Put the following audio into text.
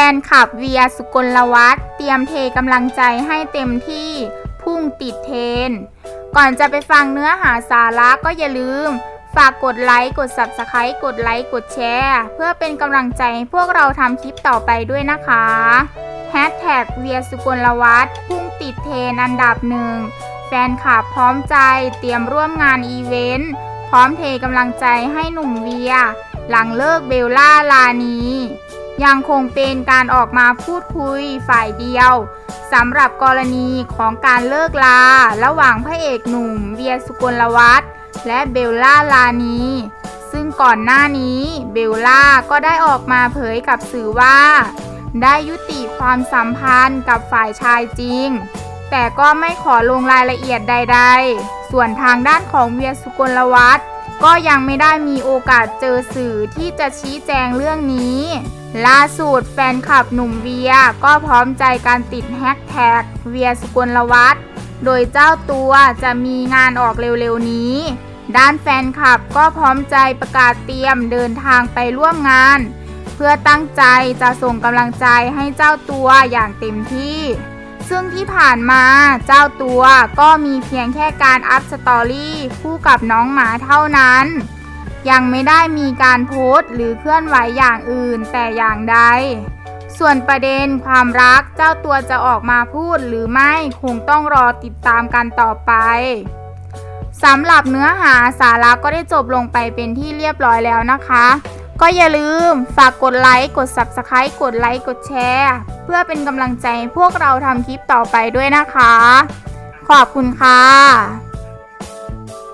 ฟนคลับเวียสุกลวัฒน์เตรียมเทกำลังใจให้เต็มที่พุ่งติดเทรนก่อนจะไปฟังเนื้อหาสาระก็อย่าลืม ฝากกดไลค์ กด Subscribe กดไลค์ กดแชร์ เพื่อเป็นกำลังใจให้พวกเราทำคลิปต่อไปด้วยนะคะแฮชแท็กเวียสุกลวัฒน์พุ่งติดเทรนอันดับหนึ่งแฟนคลับพร้อมใจเตรียมร่วมงานอีเวนต์ พร้อมเทกำลังใจให้หนุ่มเวีย หลังเลิกเบลล่าลานี ยังคงเป็นการออกมาพูดคุยฝ่ายเดียวสำหรับกรณีของการเลิกลา ระหว่างพระเอกหนุ่มเวียสุกลวัฒน์และเบลล่าลานี ซึ่งก่อนหน้านี้เบลล่าก็ได้ออกมาเผยกับสื่อว่า ได้ยุติความสัมพันธ์กับฝ่ายชายจริง แต่ก็ไม่ขอลงรายละเอียดใด ๆ ส่วนทางด้านของเวียสุกลวัฒน์ ก็ยังไม่ได้มีโอกาสเจอสื่อที่จะชี้แจงเรื่องนี้ ล่าสุดแฟนคลับหนุ่มเวียก็พร้อมใจการติดแฮชแท็กเวียสุกลวัฒน์โดยเจ้าตัวจะมีงานออกเร็วๆนี้ ด้านแฟนคลับก็พร้อมใจประกาศเตรียมเดินทางไปร่วมงาน เพื่อตั้งใจจะส่งกำลังใจให้เจ้าตัวอย่างเต็มที่ ซึ่งที่ผ่านมาเจ้าตัวก็มีเพียงแค่การอัพสตอรี่คู่กับน้องหมาเท่านั้น ยังไม่ได้มีการโพสต์หรือเคลื่อนไหวอย่างอื่นแต่อย่างใด ส่วนประเด็นความรักเจ้าตัวจะออกมาพูดหรือไม่คงต้องรอติดตามกันต่อไปสำหรับเนื้อหาสาระก็ได้จบลงไปเป็นที่เรียบร้อยแล้วนะคะ ก็อย่าลืมฝากกดไลค์ กด Subscribe กดไลค์ กดแชร์ เพื่อเป็นกำลังใจพวกเราทำคลิปต่อไปด้วยนะคะ ขอบคุณค่ะ